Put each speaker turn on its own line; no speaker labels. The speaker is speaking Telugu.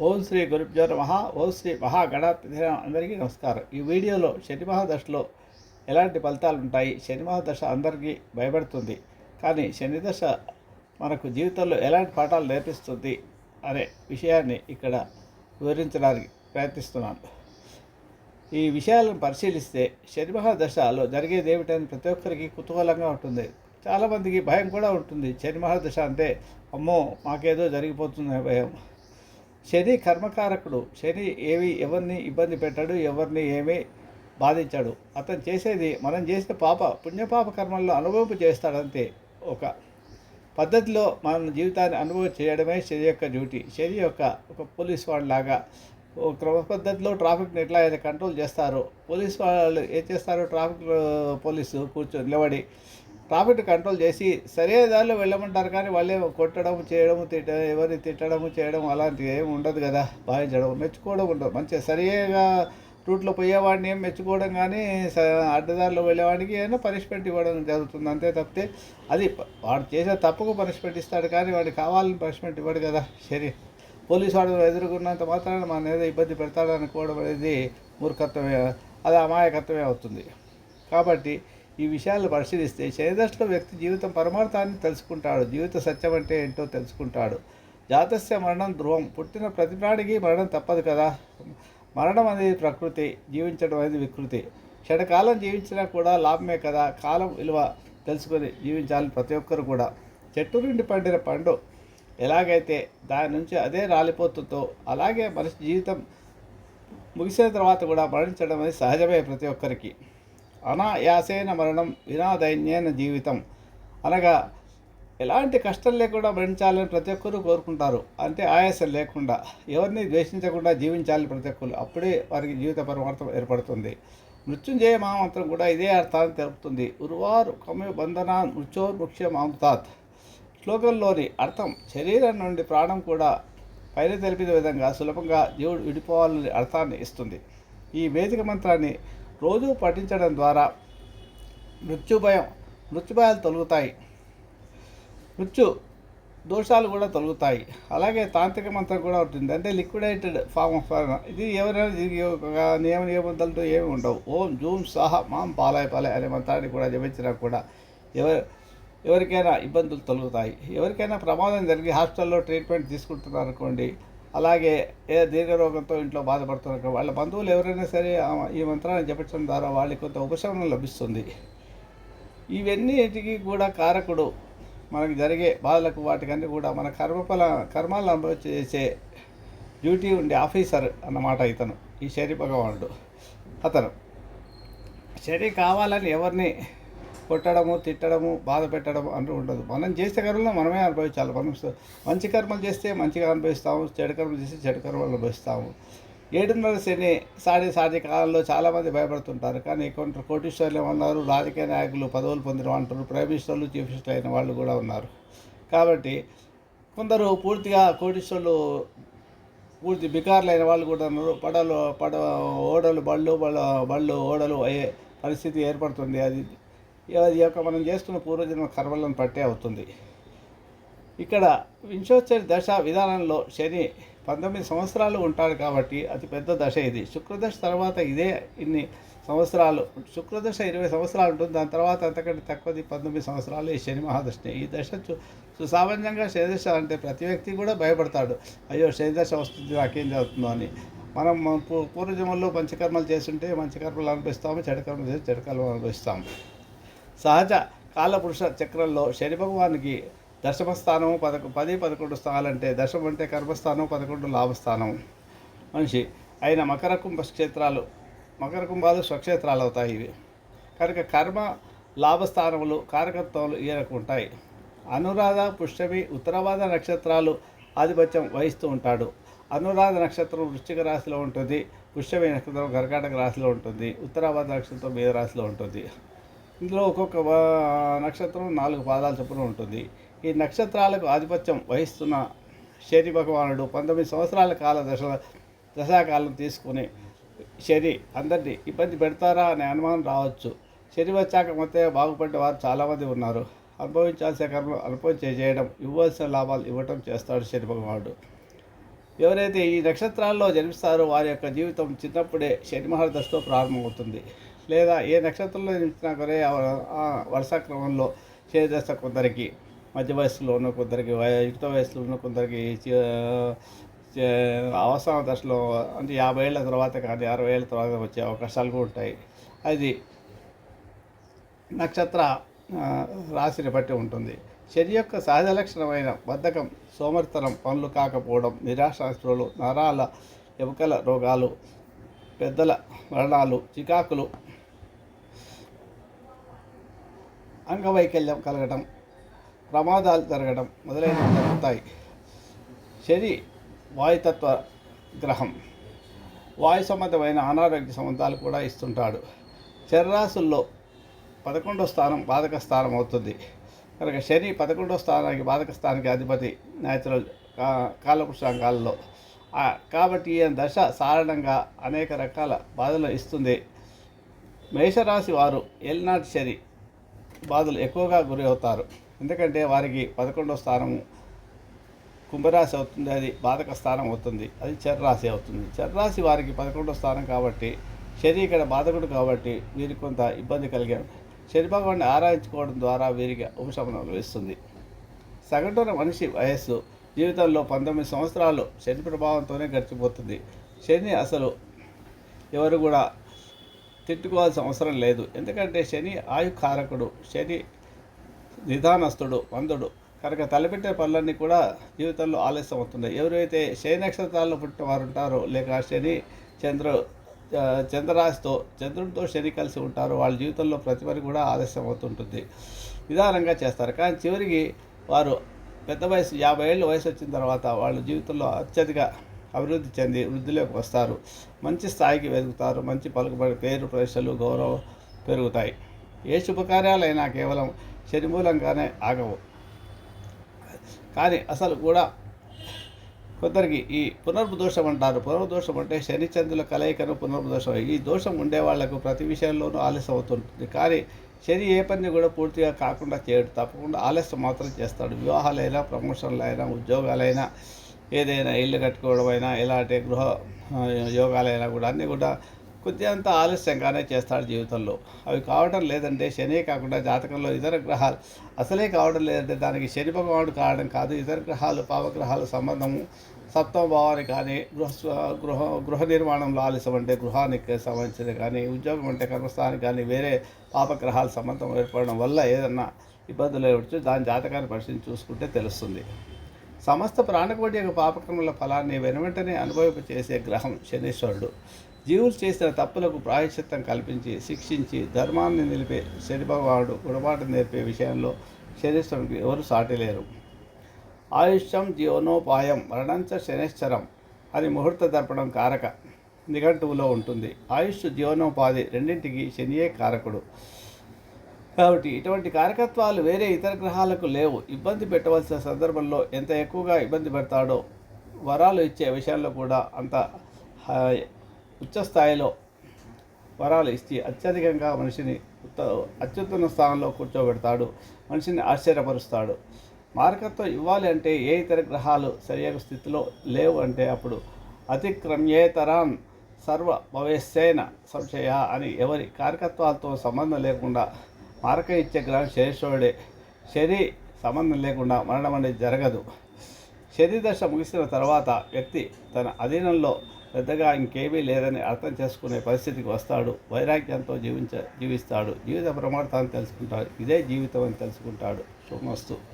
ఓం శ్రీ గురుభ్యో నమ. ఓం శ్రీ మహాగణాధిపతి అందరికీ నమస్కారం. ఈ వీడియోలో శని మహాదశలో ఎలాంటి ఫలితాలు ఉంటాయి? శని మహాదశ అందరికీ భయపడుతుంది. కానీ శని దశ మనకు జీవితంలో ఎలాంటి పాఠాలు నేర్పిస్తుంది అనే విషయాన్ని ఇక్కడ వివరించడానికి ప్రయత్నిస్తున్నాను. ఈ విషయాలను పరిశీలిస్తే శని మహాదశలో జరిగేది ఏమిటని ప్రతి ఒక్కరికి కుతూహలంగా ఉంటుంది. చాలామందికి భయం కూడా ఉంటుంది. శని మహాదశ అంటే అమ్మో మాకేదో జరిగిపోతుంది భయం. శని కర్మకారకుడు. శని ఏవి ఎవరిని ఇబ్బంది పెట్టాడు ఎవరిని ఏమీ బాధించాడు. అతను చేసేది మనం చేసిన పాప పుణ్యపాప కర్మల్లో అనుభవం చేస్తాడంతే. ఒక పద్ధతిలో మన జీవితాన్ని అనుభవం చేయడమే శని యొక్క డ్యూటీ. శని యొక్క ఒక పోలీస్ లాగా ఒక క్రమ పద్ధతిలో ట్రాఫిక్ని ఎట్లా అయితే కంట్రోల్ చేస్తారో పోలీస్ వాళ్ళు ఏం చేస్తారో? ట్రాఫిక్ పోలీసు కూర్చొని నిలబడి ప్రాఫిట్ కంట్రోల్ చేసి సరైన దారిలో వెళ్ళమంటారు కానీ వాళ్ళే కొట్టడం చేయడం తిట్ట ఎవరిని తిట్టడం చేయడం అలాంటివి ఏమి ఉండదు కదా. భావించడం మెచ్చుకోవడం ఉండదు. మంచిగా సరిగా రూట్లో పోయేవాడిని ఏం మెచ్చుకోవడం కానీ స- అడ్డదారిలో వెళ్ళేవాడికి ఏమైనా పనిష్మెంట్ ఇవ్వడం జరుగుతుంది. అంతే తప్పితే అది వాడు చేసే తప్పుకు పనిష్మెంట్ ఇస్తాడు కానీ వాడికి కావాలని పనిష్మెంట్ ఇవ్వడు కదా. సరే పోలీసు వాడు ఎదుర్కొన్నంత మాత్రాన మన ఏదో ఇబ్బంది పెడతాడనుకోవడం అనేది మూర్ఖత్వమే అది అమాయకత్వమే అవుతుంది. కాబట్టి ఈ విషయాలు పరిశీలిస్తే శనిదశలో వ్యక్తి జీవితం పరమార్థాన్ని తెలుసుకుంటాడు. జీవిత సత్యం అంటే ఏంటో తెలుసుకుంటాడు. జాతస్య మరణం ధ్రువం. పుట్టిన ప్రతి ప్రాణికి మరణం తప్పదు కదా. మరణం అనేది ప్రకృతి. జీవించడం అనేది వికృతి. క్షణకాలం జీవించినా కూడా లాభమే కదా. కాలం విలువ తెలుసుకొని జీవించాలి ప్రతి ఒక్కరు కూడా. చెట్టు నుండి పండిన పండు ఎలాగైతే దాని నుంచి అదే రాలిపోతుందో అలాగే మనిషి జీవితం ముగిసిన తర్వాత కూడా మరణించడం అనేది సహజమే ప్రతి ఒక్కరికి. అనాయాసేన మరణం వినాదైన్యైన జీవితం. అనగా ఎలాంటి కష్టం లేకుండా మరణించాలని ప్రతి ఒక్కరూ కోరుకుంటారు. అంటే ఆయాసం లేకుండా ఎవరిని ద్వేషించకుండా జీవించాలి ప్రతి ఒక్కరు అప్పుడే వారికి జీవిత పరమార్థం ఏర్పడుతుంది. మృత్యుంజయ మహామంత్రం కూడా ఇదే అర్థాన్ని తెలుపుతుంది. ఉరువారు కమ్య బంధన మృత్యోర్ముఖ్య మాంతాత్ శ్లోకంలోని అర్థం శరీరం నుండి ప్రాణం కూడా పైన తెలిపిన విధంగా సులభంగా జీవుడు విడిపోవాలని అర్థాన్ని ఇస్తుంది. ఈ వేదిక మంత్రాన్ని రోజు పఠించడం ద్వారా మృత్యుభయం మృత్యుభయాలు తొలుగుతాయి. మృత్యు దోషాలు కూడా తొలుగుతాయి. అలాగే తాంత్రిక మంత్రం కూడా ఉంటుంది. అంటే లిక్విడేటెడ్ ఫామ్ ఆఫ్ ఇది ఎవరైనా ఒక నియమ నియమంతలతో ఏమి ఉండవు. ఓం జూమ్ సహా మాం పాలాయ్ పాలాయ్ అనే మంత్రాన్ని కూడా జపించినా కూడా ఎవరు ఎవరికైనా ఇబ్బందులు తొలుగుతాయి. ఎవరికైనా ప్రమాదం జరిగి హాస్పిటల్లో ట్రీట్మెంట్ తీసుకుంటున్నారు అనుకోండి అలాగే ఏ దీర్ఘరోగంతో ఇంట్లో బాధపడుతున్నారు వాళ్ళ బంధువులు ఎవరైనా సరే ఈ మంత్రాన్ని జపించడం ద్వారా వాళ్ళకి కొంత ఉపశమనం లభిస్తుంది. ఇవన్నిటికీ కూడా కారకుడు మనకి జరిగే బాధలకు వాటికన్నీ కూడా మన కర్మఫల కర్మాలను అనుభవించి చేసే డ్యూటీ ఉండే ఆఫీసర్ అన్నమాట ఇతను ఈ శని భగవానుడు. అతను శని కావాలని ఎవరిని కొట్టడము తిట్టడము బాధ పెట్టడము అంటూ ఉండదు. మనం చేసే కర్మలను మనమే అనుభవించాలి. మనం మంచి కర్మలు చేస్తే మంచిగా అనుభవిస్తాము చెడు కర్మలు చేస్తే చెడు కర్మలు అనుభవిస్తాము. ఏడున్నర శని సాడి సాటి కాలంలో చాలామంది భయపడుతుంటారు. కానీ కొందరు కోటీశ్వర్లు ఏమన్నారు? రాజకీయ నాయకులు పదవులు పొందిన అంటారు. ప్రైమ్ మినిస్టర్లు చీఫ్ మినిస్టర్ అయిన వాళ్ళు కూడా ఉన్నారు. కాబట్టి కొందరు పూర్తిగా కోటీశ్వర్లు పూర్తి బికార్లైన వాళ్ళు కూడా ఉన్నారు. పడవలు పడ ఓడలు బళ్ళు బళ్ళు ఓడలు అయ్యే పరిస్థితి ఏర్పడుతుంది. అది ఈ యొక్క మనం చేస్తున్న పూర్వజన్మ కర్మలను పట్టే అవుతుంది. ఇక్కడ వింశోచ్చరి దశ విధానంలో శని పంతొమ్మిది సంవత్సరాలు ఉంటాడు కాబట్టి అతి పెద్ద దశ ఇది. శుక్రదశ తర్వాత ఇదే ఇన్ని సంవత్సరాలు. శుక్రదశ ఇరవై సంవత్సరాలు ఉంటుంది. దాని తర్వాత అంతకంటే తక్కువది పంతొమ్మిది సంవత్సరాలు ఈ శని మహాదశని. ఈ దశ సుసామాన్యంగా శనిదశ అంటే ప్రతి వ్యక్తి కూడా భయపడతాడు. అయ్యో శనిదశ వస్తుంది నాకేం జరుగుతుందో అని. మనం పూర్వజన్మల్లో మంచి కర్మలు చేస్తుంటే మంచి కర్మలు అనుభవిస్తాము చెడు కర్మలు చేసి చెడు కర్మలు అనుభవిస్తాము. సహజ కాలపురుష చక్రంలో శని భగవానికి దశమ స్థానం పదకొ పది పదకొండు స్థానాలంటే దశం అంటే కర్మస్థానం పదకొండు లాభస్థానం. మనిషి అయిన మకర కుంభ క్షేత్రాలు మకర కుంభాలు స్వక్షేత్రాలు అవుతాయి ఇవి. కనుక కర్మ లాభస్థానములు కారకత్వాలు ఈయనకు ఉంటాయి. అనురాధ పుష్యమి ఉత్తరవాద నక్షత్రాలు ఆధిపత్యం వహిస్తూ ఉంటాడు. అనురాధ నక్షత్రం వృశ్చిక రాశిలో ఉంటుంది పుష్యమి నక్షత్రం కర్కాటక రాశిలో ఉంటుంది ఉత్తరావాద నక్షత్రం మీద రాశిలో ఉంటుంది. ఇందులో ఒక్కొక్క నక్షత్రం నాలుగు పాదాల చొప్పున ఉంటుంది. ఈ నక్షత్రాలకు ఆధిపత్యం వహిస్తున్న శని భగవానుడు పంతొమ్మిది సంవత్సరాల కాల దశ దశాకాలం తీసుకుని శని అందరినీ ఇబ్బంది పెడతారా అనే అనుమానం రావచ్చు. శని వచ్చాక మొత్తం బాగుపడ్డ వారు చాలామంది ఉన్నారు. అనుభవించాల్సిన కర్మలు అనుభవించే చేయడం ఇవ్వాల్సిన లాభాలు ఇవ్వటం చేస్తాడు శని భగవానుడు. ఎవరైతే ఈ నక్షత్రాల్లో జన్మిస్తారో వారి యొక్క జీవితం చిన్నప్పుడే శని మహర్దశతో ప్రారంభమవుతుంది. లేదా ఏ నక్షత్రంలో జన్మించినా కూడా ఆ వరుస క్రమంలో శని కొందరికి మధ్య వయసులో ఉన్న కొందరికి యుక్త వయసులో ఉన్న కొందరికి అవసరం దశలో అంటే యాభై ఏళ్ళ తర్వాత కానీ అరవై ఏళ్ళ తర్వాత వచ్చే అవకాశాలు కూడా ఉంటాయి. అది నక్షత్ర రాశిని బట్టి ఉంటుంది. శని యొక్క సహజ లక్షణమైన బద్ధకం సోమరితనం పనులు కాకపోవడం నిరాశాస్త్రులు నరాల ఎముకల రోగాలు పెద్దల మరణాలు చికాకులు అంగవైకల్యం కలగడం ప్రమాదాలు జరగడం మొదలైనవి జరుగుతాయి. శని వాయుతత్వ గ్రహం. వాయు సంబంధమైన అనారోగ్య సంబంధాలు కూడా ఇస్తుంటాడు. చర్రాసుల్లో పదకొండో స్థానం బాధక స్థానం అవుతుంది. కనుక శని పదకొండో స్థానానికి బాధక స్థానానికి అధిపతి న్యాచురల్ కా కాబట్టి ఈ దశ సారణంగా అనేక రకాల బాధలు ఇస్తుంది. మేషరాశి వారు ఎల్నాటి శని బాధలు ఎక్కువగా గురి అవుతారు. ఎందుకంటే వారికి పదకొండో స్థానము కుంభరాశి అవుతుంది అది బాధక స్థానం అవుతుంది అది చర్రాశి అవుతుంది. చర్రాశి వారికి పదకొండో స్థానం కాబట్టి శని ఇక్కడ బాధకుడు కాబట్టి వీరికి కొంత ఇబ్బంది కలిగారు శని భగవాన్ని ఆరాధించుకోవడం ద్వారా వీరికి ఉపశమనం లభిస్తుంది. సగటున మనిషి వయస్సు జీవితంలో పంతొమ్మిది సంవత్సరాలు శని ప్రభావంతోనే గడిచిపోతుంది. శని అసలు ఎవరు కూడా తిట్టుకోవాల్సిన అవసరం లేదు. ఎందుకంటే శని ఆయుకారకుడు శని నిదానస్తుడు వందుడు కనుక తలపెట్టే పనులన్నీ కూడా జీవితంలో ఆలస్యం అవుతున్నాయి. ఎవరైతే శని నక్షత్రాల్లో పుట్టిన వారు ఉంటారో లేక శని చంద్రు చంద్రరాశితో చంద్రుడితో శని కలిసి ఉంటారో వాళ్ళ జీవితంలో ప్రతి పని కూడా ఆలస్యం అవుతుంటుంది. నిదానంగా చేస్తారు. కానీ చివరికి వారు పెద్ద వయసు యాభై ఏళ్ళ వయసు వచ్చిన తర్వాత వాళ్ళ జీవితంలో అత్యధిక అభివృద్ధి చెంది వృద్ధిలోకి వస్తారు. మంచి స్థాయికి వెతుకుతారు. మంచి పలుకుబడి పేరు ప్రదేశాలు గౌరవం పెరుగుతాయి. ఏ శుభకార్యాలైనా కేవలం శని మూలంగానే ఆగవు. కానీ అసలు కూడా కొందరికి ఈ పునర్దోషం అంటారు. పునర్దోషం అంటే శని చంద్రుల కలయికను పునర్దోషం. ఈ దోషం ఉండే వాళ్ళకు ప్రతి విషయంలోనూ ఆలస్యం అవుతుంటుంది కానీ శని ఏ పని కూడా పూర్తిగా కాకుండా చేయడు. తప్పకుండా ఆలస్యం మాత్రం చేస్తాడు. వివాహాలైనా ప్రమోషన్లైనా ఉద్యోగాలైనా ఏదైనా ఇల్లు కట్టుకోవడం అయినా ఇలాంటి గృహ యోగాలైనా కూడా అన్నీ కూడా కొద్దిగంత ఆలస్యంగానే చేస్తాడు జీవితంలో. అవి కావడం లేదంటే శనే కాకుండా జాతకంలో ఇతర గ్రహాలు అసలే కావడం లేదంటే దానికి శని భగవానుడు కావడం కాదు. ఇతర గ్రహాలు పావగ్రహాల సంబంధము సప్తమ భావానికి కానీ గృహ గృహ గృహ నిర్మాణంలో ఆలస్యం అంటే గృహానికి సంబంధించింది కానీ ఉద్యోగం అంటే కర్మస్థానికి కానీ వేరే పాపగ్రహాల సంబంధం ఏర్పడడం వల్ల ఏదన్నా ఇబ్బందులు ఏర్పడచ్చు. దాని జాతకాన్ని పరిశీలించి చూసుకుంటే తెలుస్తుంది. సమస్త ప్రాణకోటి యొక్క పాపకర్మల ఫలాన్ని వెనువెంటనే అనుభవింప చేసే గ్రహం శనీశ్వరుడు. జీవులు చేసిన తప్పులకు ప్రాయశ్చిత్తం కల్పించి శిక్షించి ధర్మాన్ని నిలిపే శని భగవానుడు గుణపాఠం నేర్పే విషయంలో శనీశ్వరుడికి ఎవరు సాటిలేరు ఆయుష్యం జీవనోపాయం మరణంచ శనిశ్చరం అని ముహూర్త దర్పణం కారక నిఘంటువులో ఉంటుంది. ఆయుష్ జీవనోపాధి రెండింటికి శనియే కారకుడు. కాబట్టి ఇటువంటి కారకత్వాలు వేరే ఇతర గ్రహాలకు లేవు. ఇబ్బంది పెట్టవలసిన సందర్భంలో ఎంత ఎక్కువగా ఇబ్బంది పెడతాడో వరాలు ఇచ్చే విషయంలో కూడా అంత ఆ, ఉచ్చ స్థాయిలో వరాలు ఇచ్చి అత్యధికంగా మనిషిని ఉత్త అత్యుత్తమ స్థానంలో కూర్చోబెడతాడు. మనిషిని ఆశ్చర్యపరుస్తాడు. మార్కత్వం ఇవ్వాలి అంటే ఏ ఇతర గ్రహాలు సరియైన స్థితిలో లేవు అంటే అప్పుడు అతిక్రమ్యేతరాన్ సర్వ భవేశేన సంశయ అని ఎవరి కార్యకత్వాలతో సంబంధం లేకుండా మార్క ఇచ్చే గ్రహం శరీశ్వరుడే శని సంబంధం లేకుండా మరణం అనేది జరగదు. శని దశ ముగిసిన తర్వాత వ్యక్తి తన అధీనంలో పెద్దగా ఇంకేమీ లేదని అర్థం చేసుకునే పరిస్థితికి వస్తాడు. వైరాగ్యంతో జీవించ జీవిస్తాడు. జీవిత ప్రమాణాన్ని తెలుసుకుంటాడు. ఇదే జీవితం అని తెలుసుకుంటాడు. శుభమస్తు.